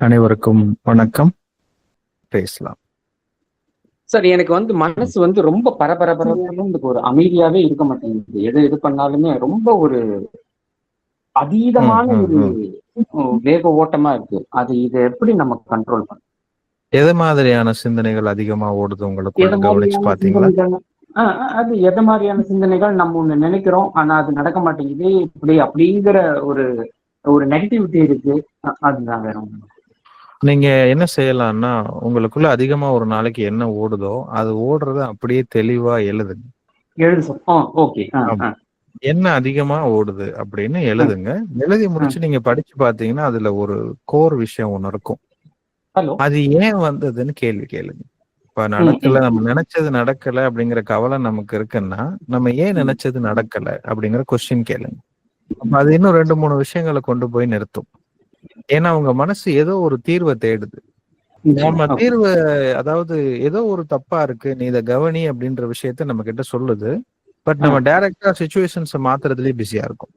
அனைவருக்கும் வணக்கம். பேசலாம். சார் எனக்கு வந்து மனசு வந்து ரொம்ப பரபரபரன்னு ஒரு அமைதியாவே இருக்க மாட்டேங்குது. எது எது பண்ணாலுமே ரொம்ப ஒரு அதீதமான ஒரு வேக ஓட்டமா இருக்கு. அது இதை எப்படி நம்ம கண்ட்ரோல் பண்ண எது மாதிரியான சிந்தனைகள் அதிகமா ஓடுது எது உங்களுக்குள்ள கவனிச்சு பாத்தீங்களா? அது எது மாதிரியான சிந்தனைகள் நம்ம ஒண்ணு நினைக்கிறோம். ஆனா அது நடக்க மாட்டேங்குது. இப்படி அப்படிங்கிற ஒரு ஒரு நெகட்டிவிட்டி இருக்கு. அதுதான் வேற. நீங்க என்ன செய்யலாம்னா உங்களுக்குள்ள அதிகமா ஒரு நாளைக்கு என்ன ஓடுதோ அது ஓடுறத அப்படியே தெளிவா எழுதுங்க எழுது சார். ஆ ஓகே. ஆ ஆமா. ஆ. என்ன அதிகமா ஓடுது அப்படின்னு எழுதுங்க. எழுதி முடிச்சு நீங்க படிச்சு பாத்தீங்கன்னா அதுல ஒரு கோர் விஷயம் ஒண்ணு இருக்கும். ஹலோ. அது ஏன் வந்ததுன்னு கேள்வி கேளுங்க. இப்ப நடக்கல நம்ம நினைச்சது நடக்கல அப்படிங்கிற கவலை நமக்கு இருக்குன்னா நம்ம ஏன் நினைச்சது நடக்கல அப்படிங்கிற கொஸ்டின் கேளுங்க. அப்ப அது இன்னும் ரெண்டு மூணு விஷயங்களை கொண்டு போய் நிறுத்தும். ஏன்னா உங்க மனசு ஏதோ ஒரு தீர்வை தேடுது. நம்ம. தீர்வு அதாவது ஏதோ ஒரு தப்பா இருக்கு நீ இதை கவனி அப்படின்ற விஷயத்த நம்ம கிட்ட சொல்லுது. பட் நம்ம டைரக்டா சுச்சுவேஷன்ஸை மாத்துறதுலயே பிஸியா இருக்கும்.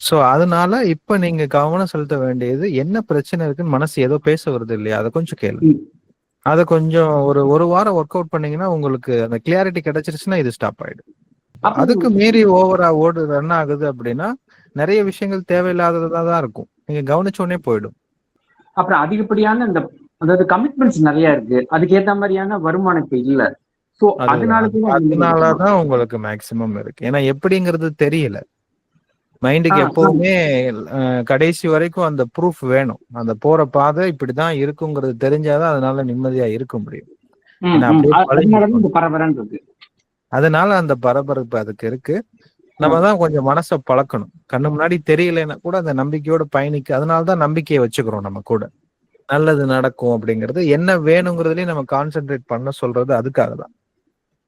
சோ அதனால இப்ப நீங்க கவனம் செலுத்த வேண்டியது என்ன பிரச்சனை இருக்குன்னு மனசு ஏதோ பேச வருது இல்லையா? அதை கொஞ்சம் ம். அதை கொஞ்சம் ஒரு ஒரு வாரம் ஒர்க் அவுட் பண்ணீங்கன்னா உங்களுக்கு அந்த கிளியாரிட்டி கிடைச்சிருச்சுன்னா இது ஸ்டாப் ஆயிடும். அதுக்கு மீறி ஓவரா ஓடு ரன் ஆகுது அப்படின்னா நிறைய விஷயங்கள் தேவையில்லாததா தான் இருக்கும். நீங்க கவனிச்ச உடனே போயிடும். அப்புறம் அதிகப்படியான இந்த அதாவது கமிட்மெண்ட்ஸ் நிறைய இருக்கு. அதுக்கு ஏத்த மாதிரியான வருமானம் இப்ப இல்ல. சோ அது- அதனால? அதனாலதான் உங்களுக்கு மேக்சிமம் இருக்கு. ஏன்னா எப்படிங்கிறது தெரியல. மைண்டுக்கு எப்பவுமே கடைசி வரைக்கும் அந்த ப்ரூஃப் வேணும். அந்த போற பாதை இப்படிதான் இருக்குங்கிறது தெரிஞ்சாதான் அதனால நிம்மதியா இருக்க முடியும். அதனால அந்த பரபரப்பு அதுக்கு இருக்கு. நம்ம தான் கொஞ்சம் மனசை பழக்கணும். கண்ணு முன்னாடி தெரியலைன்னா கூட அந்த நம்பிக்கையோட பயணிக்க அதனாலதான் நம்பிக்கையை வச்சுக்கிறோம் நம்ம கூட. நல்லது நடக்கும் அப்படிங்கிறது என்ன வேணுங்கிறதுலயும் நம்ம கான்சென்ட்ரேட் பண்ண சொல்றது அதுக்காக தான்.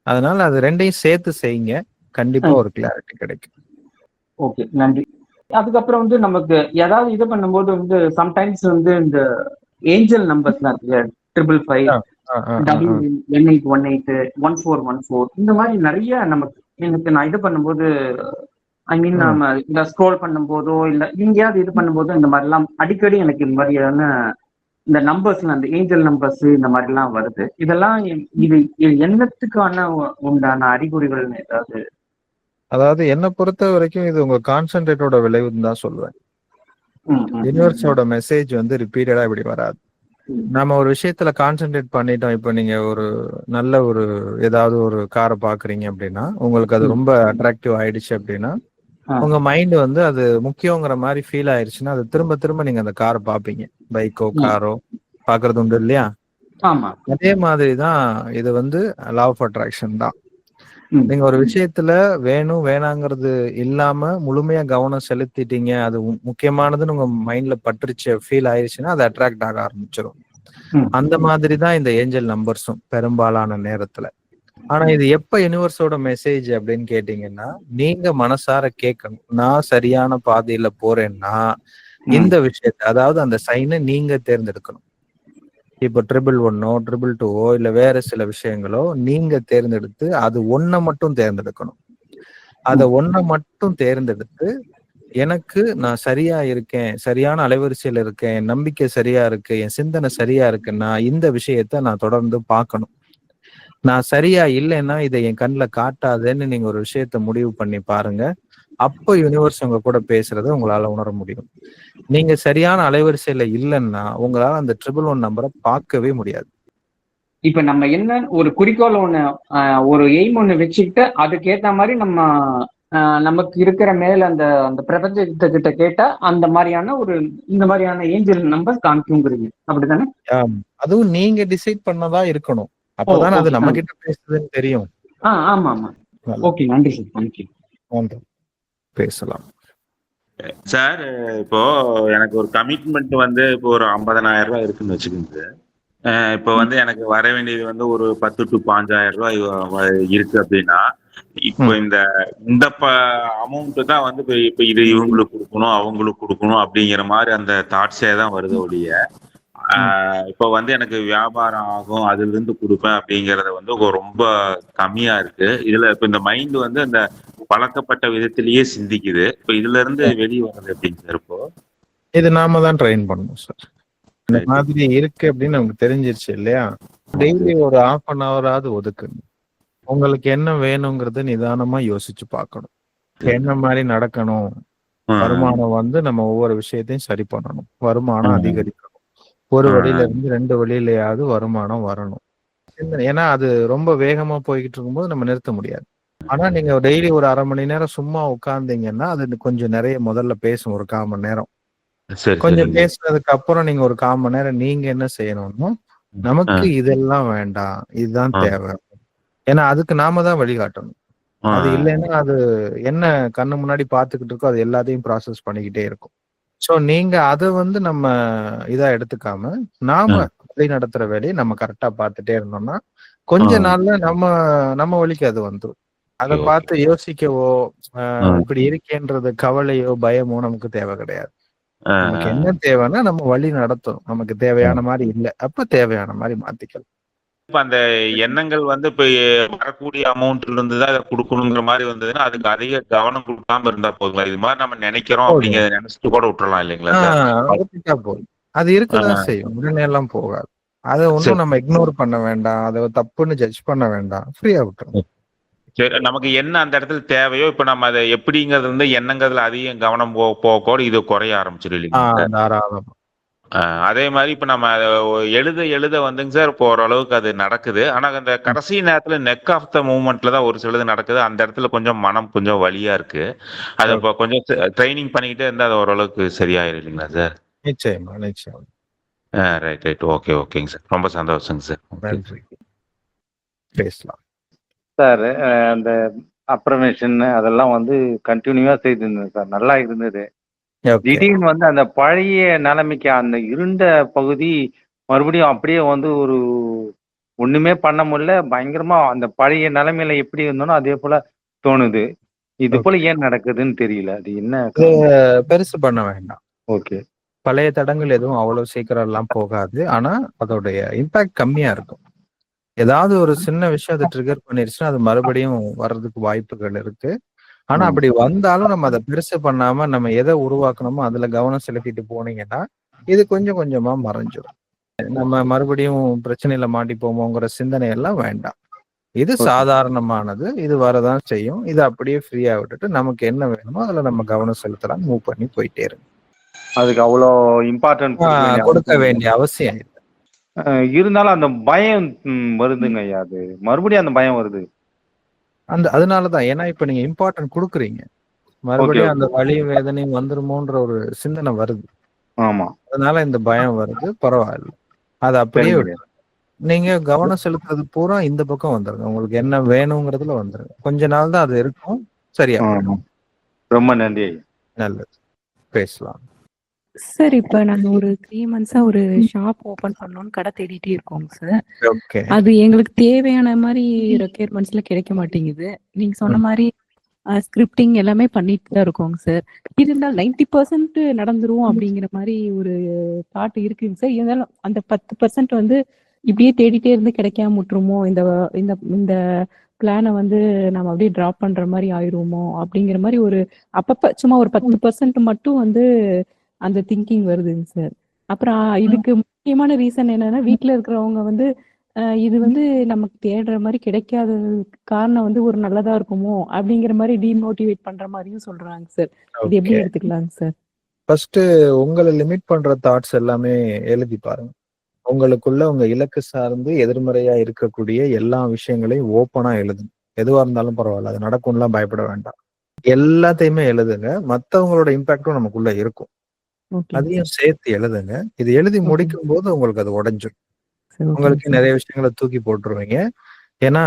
அதனால அது ரெண்டையும் சேர்த்து செய்யுங்க. கண்டிப்பா. ஒரு கிளாரிட்டி கிடைக்கும். ஓகே நன்றி. அதுக்கப்புறம் வந்து நமக்கு ஏதாவது இது பண்ணும்போது வந்து சம்டைம்ஸ் வந்து இந்த ஏஞ்சல் நம்பர்ஸ்லாம் இருக்கு triple five double eight one eight one four one four இந்த மாதிரி நிறைய நமக்கு எனக்கு நான் இது பண்ணும்போது ஐ மீன் ம். நம்ம இந்த ஸ்க்ரோல் பண்ணும்போதோ இல்ல எங்கேயாவது இது பண்ணும்போதோ இந்த மாதிரிலாம் அடிக்கடி எனக்கு இந்த மாதிரியான இந்த நம்பர்ஸ்ல அந்த ஏஞ்சல் நம்பர்ஸ் இந்த மாதிரிலாம் வருது இதெல்லாம் இது என்னத்துக்கான உண்டான அறிகுறிகள் ஏதாவது அதாவது என்னை பொறுத்த வரைக்கும் இது உங்க கான்சென்ட்ரேட்டோட விளைவுன்னு தான் சொல்லுவேன் யூனிவர்ஸோட மெசேஜ் வந்து ரிப்பீட்டடா இப்படி வராது. நம்ம ஒரு விஷயத்துல கான்சென்ட்ரேட் பண்ணிட்டோம் இப்போ நீங்க ஒரு நல்ல ஒரு ஏதாவது ஒரு காரை பாக்குறீங்க அப்படின்னா உங்களுக்கு அது. ரொம்ப அட்ராக்டிவ் ஆயிடுச்சு அப்படின்னா. உங்க மைண்ட் வந்து அது முக்கியங்கிற மாதிரி ஃபீல் ஆயிருச்சுன்னா அது திரும்ப திரும்ப நீங்க அந்த காரை பாப்பீங்க பைக்கோ. காரோ பாக்குறது உண்டு இல்லையா அதே மாதிரி தான் இது வந்து லா ஆஃப் அட்ராக்ஷன் தான். நீங்க ஒரு விஷயத்துல வேணும் வேணாங்கிறது இல்லாம முழுமையா கவனம் செலுத்திட்டீங்க அது முக்கியமானதுன்னு உங்க மைண்ட்ல பட்டுருச்சு ஃபீல் ஆயிருச்சுன்னா அது அட்ராக்ட் ஆக ஆரம்பிச்சிடும். அந்த மாதிரி தான் இந்த ஏஞ்சல் நம்பர்ஸும் பெரும்பாலான நேரத்துல. ஆனா இது எப்ப யூனிவர்ஸோட மெசேஜ் அப்படின்னு கேட்டீங்கன்னா நீங்க மனசார கேட்கணும். நான் சரியான பாதையில போறேன்னா இந்த விஷயத்த அதாவது அந்த சைனை நீங்க தேர்ந்தெடுக்கணும். இப்போ ட்ரிபிள் ஒன்னோ ட்ரிபிள் டூவோ இல்ல வேற சில விஷயங்களோ நீங்க தேர்ந்தெடுத்து அது ஒன்ன மட்டும் தேர்ந்தெடுக்கணும். அத ஒன்ன மட்டும் தேர்ந்தெடுத்து எனக்கு நான் சரியா இருக்கேன் சரியான அலைவரிசையில இருக்கேன் என் நம்பிக்கை சரியா இருக்கு என் சிந்தனை சரியா இருக்குன்னா இந்த விஷயத்த நான் தொடர்ந்து பார்க்கணும். நான் சரியா இல்லைன்னா இதை என் கண்ணில் காட்டாதேன்னு நீங்க ஒரு விஷயத்த முடிவு பண்ணி பாருங்க. அப்போ யூனிவர்ஸ் உங்க கூட பேசுறதை உங்களால உணர முடியும். நீங்க சரியான அலைவரிசையில இல்லைன்னா உங்களால அந்த ட்ரிபிள் ஒன் நம்பரை பார்க்கவே முடியாது. இப்ப நம்ம என்ன ஒரு குறிக்கோள் ஒண்ணு ஒரு எய்ம் ஒண்ணு வச்சுக்கிட்டு அதுக்கேத்த மாதிரி நம்ம நமக்கு இருக்கிற மேல அந்த அந்த பிரபஞ்சத்தை கிட்ட கேட்டா அந்த மாதிரியான ஒரு இந்த மாதிரியான ஏஞ்சல் நம்பர் காமிக்குங்கிறீங்க. அப்படிதானே ஆம். அதுவும் நீங்க டிசைட் பண்ணதா இருக்கணும். அப்பதான் அது. நம்ம கிட்ட பேசுதுன்னு தெரியும். ஆமா ஆமா ஓகே நன்றி சார். தேங்க்யூ நன்றி. பேசலாம். சார் இப்போ எனக்கு ஒரு கமிட்மெண்ட் வந்து இப்போ ஒரு 50000 ரூபாய் இருக்குன்னு வச்சுக்கோங்க. இப்போ வந்து எனக்கு வர வேண்டியது வந்து ஒரு பத்து டு பாஞ்சாயிரம் ரூபாய் இருக்கு அப்படின்னா இப்போ. இந்த இந்த அமௌண்ட் தான் வந்து இப்போ இது இவங்களுக்கு கொடுக்கணும் அவங்களுக்கு கொடுக்கணும் அப்படிங்கிற மாதிரி அந்த தாட்ஸே தான் வருது ஒழிய. இப்போ வந்து எனக்கு வியாபாரம் ஆகும் அதுல இருந்து கொடுப்பேன் அப்படிங்கறது வந்து ரொம்ப கம்மியா இருக்கு. இதுல இப்ப இந்த மைண்ட் வந்து அந்த பழக்கப்பட்ட விதத்திலேயே சிந்திக்குது. இப்போ இதுல இருந்து வெளியே வர்றது எப்படிங்க சார் இப்போ? இது நாம தான் ட்ரெயின் பண்ணணும் சார். இந்த. மாதிரி இருக்கு அப்படின்னு நமக்கு தெரிஞ்சிருச்சு இல்லையா? டெய்லி ஒரு ஹாஃப் அன் ஹவராவது ஒதுக்குங்க. உங்களுக்கு என்ன வேணுங்கிறத நிதானமா யோசிச்சு பார்க்கணும். என்ன மாதிரி நடக்கணும். வருமானம் வந்து நம்ம ஒவ்வொரு விஷயத்தையும் சரி பண்ணணும். வருமானம். அதிகரிக்கணும். ஒரு. வழியில இருந்து ரெண்டு வழியிலயாவது வருமானம் வரணும். ஏன்னா அது ரொம்ப வேகமா போய்கிட்டு இருக்கும்போது நம்ம நிறுத்த முடியாது. ஆனா நீங்க டெய்லி ஒரு அரை மணி நேரம் சும்மா உட்கார்ந்தீங்கன்னா அது கொஞ்சம் நிறைய முதல்ல பேசும் ஒரு கால் மணி நேரம். சரி கொஞ்சம் பேசுனதுக்கு அப்புறம் நீங்க ஒரு கால் மணி நேரம் நீங்க என்ன செய்யணும்னா நமக்கு இதெல்லாம் வேண்டாம் இதுதான். தேவை. ஏன்னா அதுக்கு நாம தான் வழிகாட்டணும். அது இல்லைன்னா அது என்ன கண்ணு முன்னாடி பாத்துக்கிட்டு இருக்கோ அது எல்லாத்தையும் ப்ராசஸ் பண்ணிக்கிட்டே இருக்கும். சோ நீங்க அதை வந்து நம்ம இதா எடுத்துக்காம நாம வழி நடத்துற வேலையை நம்ம கரெக்டா பார்த்துட்டே இருந்தோம்னா கொஞ்ச. நாள்ல நம்ம நம்ம வழிக்கு அது வந்துடும் அதை பார்த்து யோசிக்கவோ. இப்படி இருக்கேன்றது கவலையோ பயமோ நமக்கு தேவை கிடையாது. நமக்கு என்ன தேவைன்னா நம்ம வழி நடத்தணும். நமக்கு தேவையான மாதிரி இல்ல. அப்ப தேவையான மாதிரி மாத்திக்கலாம். இப்ப அந்த எண்ணங்கள் வந்து இப்ப வரக்கூடிய அமௌண்ட்ல இருந்து தான் இதை கொடுக்கணுங்கிற மாதிரி வந்ததுன்னா அதுக்கு அதிக கவனம் கொடுக்காம இருந்தா போதுங்களா? இது மாதிரி நம்ம நினைக்கிறோம். அப்படிங்கறத நினைச்சிட்டு கூட விட்டுறலாம் இல்லைங்களா போதும். அது இருக்கதான் செய்யும். உடனே எல்லாம் போகாது. அதை. ஒன்றும் நம்ம இக்னோர் பண்ண வேண்டாம். அதை தப்புன்னு ஜட்ஜ் பண்ண வேண்டாம். ஃப்ரீயா விட்டுரும் சரி நமக்கு என்ன அந்த இடத்துல தேவையோ இப்ப நம்ம அதை எப்படிங்கிறது வந்து எண்ணங்கிறதுல அதிகம் கவனம் போ போக இது குறைய ஆரம்பிச்சிடும் ஆஹ் அதே மாதிரி இப்ப நம்ம எழுத எழுத வந்துங்க சார் இப்போ ஓரளவுக்கு அது நடக்குது. ஆனா அந்த கடைசி நேரத்துல நெக் ஆஃப் த மூமெண்ட்ல தான் ஒரு சிலது நடக்குது. அந்த இடத்துல கொஞ்சம் மனம் கொஞ்சம் வலியா இருக்கு. அதை இப்போ கொஞ்சம் ட்ரைனிங் பண்ணிக்கிட்டே இருந்தா அது ஓரளவுக்கு சரியாயிரும் இல்லைங்களா சார்? நிச்சயமா நிச்சயமா. ரைட் ரைட் ஓகே ஓகேங்க சார். ரொம்ப சந்தோஷங்க சார். பேசலாம். சார் அந்த அப்ரமேஷன் அதெல்லாம் வந்து கண்டினியூவா செய்திருந்தேன் சார். நல்லா இருந்தது. திடீர்னு வந்து அந்த பழைய நிலைமைக்கு அந்த இருண்ட பகுதி மறுபடியும் அப்படியே வந்து ஒரு ஒண்ணுமே பண்ண முடியல. பயங்கரமா அந்த பழைய நிலைமையில எப்படி இருந்தோனோ அதே போல தோணுது. இது போல ஏன் நடக்குதுன்னு தெரியல. அது என்ன பெருசு பண்ண வேண்டாம். ஓகே பழைய தடங்கள் எதுவும் அவ்வளவு சீக்கிரம் எல்லாம் போகாது. ஆனா அதோடைய இம்பாக்ட் கம்மியா இருக்கும். ஏதாவது ஒரு சின்ன விஷயம் அதை ட்ரிகர் பண்ணிருச்சுன்னா அது மறுபடியும் வர்றதுக்கு வாய்ப்புகள் இருக்கு. ஆனா. அப்படி வந்தாலும் நம்ம அதை பெருசு பண்ணாம நம்ம எதை உருவாக்கணுமோ அதுல கவனம் செலுத்திட்டு போனீங்கன்னா இது கொஞ்சம் கொஞ்சமா மறைஞ்சிடும் நம்ம மறுபடியும் பிரச்சனையில மாட்டிப்போமோங்கிற சிந்தனை எல்லாம் வேண்டாம். இது. சாதாரணமானது. இது வரதான் செய்யும். இது அப்படியே ஃப்ரீயா விட்டுட்டு நமக்கு என்ன வேணுமோ அதுல நம்ம கவனம் செலுத்தலாம். மூவ் பண்ணி போயிட்டே இருக்கும் அதுக்கு அவ்வளோ இம்பார்ட்டன்ட் கொடுக்க வேண்டிய அவசியம் இல்லை. இருந்தாலும் அந்த பயம் வருதுங்க ஐயா அது. மறுபடியும் அந்த பயம் வருது. அந்த அதனாலதான். ஏன்னா இப்ப நீங்க இம்பார்ட்டன்ட் கொடுக்குறீங்க. மறுபடியும். அந்த வலி வேதனையும் வந்துருமோன்ற ஒரு சிந்தனை வருது. ஆமா. அதனால இந்த பயம் வருது. பரவாயில்ல. அது அப்படியே நீங்க கவனம் செலுத்துறது பூரா இந்த பக்கம் வந்துருங்க. உங்களுக்கு என்ன வேணுங்கிறதுல வந்துருங்க. கொஞ்ச நாள் தான் அது இருக்கும். சரியா. ரொம்ப நன்றி நல்லது. பேசலாம். சார் இப்ப நாங்க ஒரு த்ரீ மந்த்ஸா ஒரு ஷாப் ஓபன் பண்ணணும்னு கடை தேடிட்டே இருக்கோங்க சார் அது எங்களுக்கு தேவையான மாதிரி ரெக்யர்மெண்ட்ஸ்ல கிடைக்க மாட்டேங்குது. நீங்க சொன்ன மாதிரி ஸ்கிரிப்டிங் எல்லாமே பண்ணிட்டு தான் இருக்கோங்க சார் இருந்தாலும் நைன்டி பர்சன்ட் நடந்துரும் அப்படிங்கிற மாதிரி ஒரு தாட் இருக்குங்க சார் இருந்தாலும் அந்த பத்து பர்சன்ட் வந்து இப்படியே தேடிட்டே இருந்து கிடைக்காம விட்டுருமோ? இந்த இந்த இந்த பிளானை வந்து நம்ம அப்படியே டிராப் பண்ற மாதிரி ஆயிருமோ? அப்படிங்கிற மாதிரி ஒரு அப்பப்ப சும்மா ஒரு பத்து பர்சன்ட் மட்டும் வந்து அந்த திங்கிங் வருதுங்க சார் அப்புறம் இதுக்கு முக்கியமான ரீசன் என்னன்னா வீட்ல இருக்கிறவங்க வந்து இது வந்து நமக்கு தேடுற மாதிரி கிடைக்காததுக்கு காரணம் வந்து ஒரு நல்லதா இருக்குமோ அப்படிங்கிற மாதிரி டீமோட்டிவேட் பண்ற மாதிரியும் சொல்றாங்க சார் இது எப்படி எடுத்துக்கலாங்க சார் ஃபர்ஸ்ட் உங்களை லிமிட் பண்ற தாட்ஸ் எல்லாமே எழுதி பாருங்க. உங்களுக்குள்ள உங்க இலக்கு சார்ந்து எதிர்மறையா இருக்கக்கூடிய எல்லா விஷயங்களையும் ஓப்பனா எழுதுங்க. எதுவா இருந்தாலும் பரவாயில்ல அது நடக்கும்லாம் பயப்பட வேண்டாம். எல்லாத்தையுமே எழுதுங்க. மத்தவங்களோட இம்பாக்டும் நமக்குள்ள இருக்கும். அதையும் சேர்த்து எழுதுங்க. இது எழுதி. முடிக்கும் போது உங்களுக்கு அது உடைஞ்சிடும் உங்களுக்கு நிறைய விஷயங்களை தூக்கி போட்டுருவீங்க. ஏன்னா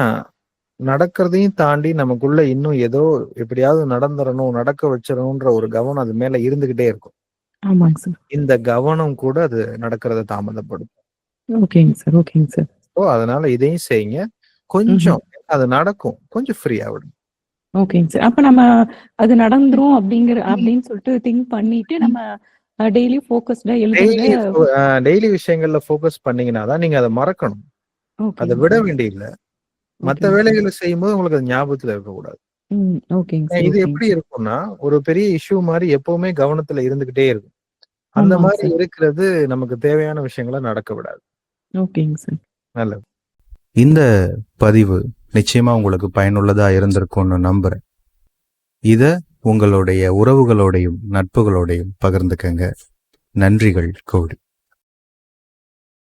நடக்கிறதையும் தாண்டி நமக்குள்ள இன்னும் ஏதோ எப்படியாவது நடந்துடணும் நடக்க வச்சிடணும்ன்ற ஒரு கவனம் அது மேல இருந்துகிட்டே இருக்கும். இந்த கவனம் கூட அது நடக்கிறத தாமதப்படும் ஓகேங்க சார் ஓகேங்க சார். ஸோ அதனால இதையும் செய்யுங்க. கொஞ்சம் அது நடக்கும். கொஞ்சம் ஃப்ரீயா விடும் ஓகேங்க சார். அப்ப நம்ம அது நடந்துரும் அப்படிங்கிற அப்படின்னு சொல்லிட்டு திங்க் பண்ணிட்டு நம்ம டெய்லி ஃபோக்கஸ்டா டெய்லி எழுதுறத டெய்லி விஷயங்கள்ல ஃபோக்கஸ் பண்ணீங்கன்னா தான் நீங்க அதை மறக்கணும். அதை விட வேண்டியதில்ல. மத்த. வேலைகளை செய்யும்போது உங்களுக்கு அது ஞாபகத்துல இருக்கக்கூடாது. இது எப்படி இருக்கும்னா ஒரு பெரிய இஷ்யூ மாதிரி எப்பவுமே கவனத்துல இருந்துகிட்டே இருக்கும். அந்த மாதிரி. இருக்கிறது நமக்கு தேவையான விஷயங்களை நடக்க விடாது. ஓகேங்க சார். நல்லது. இந்த பதிவு நிச்சயமா உங்களுக்கு பயனுள்ளதா இருந்திருக்கும்னு நம்புறேன். இத உங்களுடைய உறவுகளோடையும் நட்புகளோடையும் பகிர்ந்துக்கங்க. நன்றிகள் கோடி.